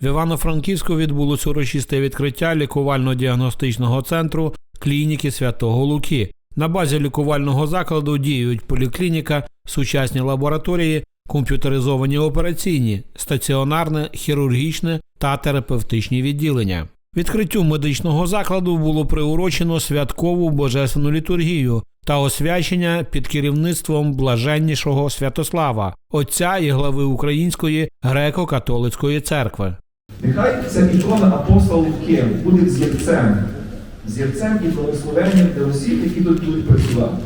В Івано-Франківську відбулося урочисте відкриття лікувально-діагностичного центру клініки Святого Луки. На базі лікувального закладу діють поліклініка, сучасні лабораторії, комп'ютеризовані операційні, стаціонарне, хірургічне та терапевтичні відділення. Відкриттю медичного закладу було приурочено святкову божественну літургію та освячення під керівництвом блаженнішого Святослава, отця і глави Української греко-католицької церкви. Нехай ця ікона апостола Луки буде зірцем, зірцем і благословенням для усіх, які тут будуть працювати.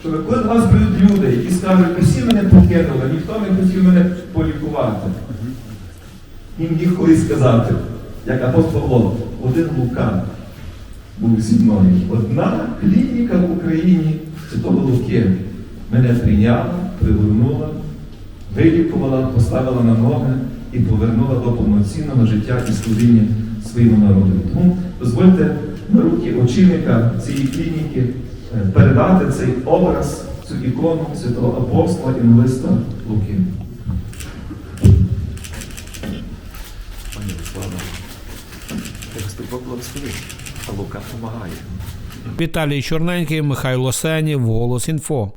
Щоб коли до вас прийдуть люди, які скажуть, усі мене покинули, ніхто не хотів мене полікувати. Їм їх колись сказати, як апостол Павло, один Лука був зі мною. Одна Україні Святого Луки мене прийняла, привернула, вилікувала, поставила на ноги і повернула до повноцінного життя і служіння своєму народу. Тому дозвольте на руки очільника цієї клініки е, передати цей образ, цю ікону святого апостола і новиста Луки. Пані Руслана, як Бог благословить, а Лука допомагає. Віталій Чорненький, Михайло Сенів, Голос Інфо.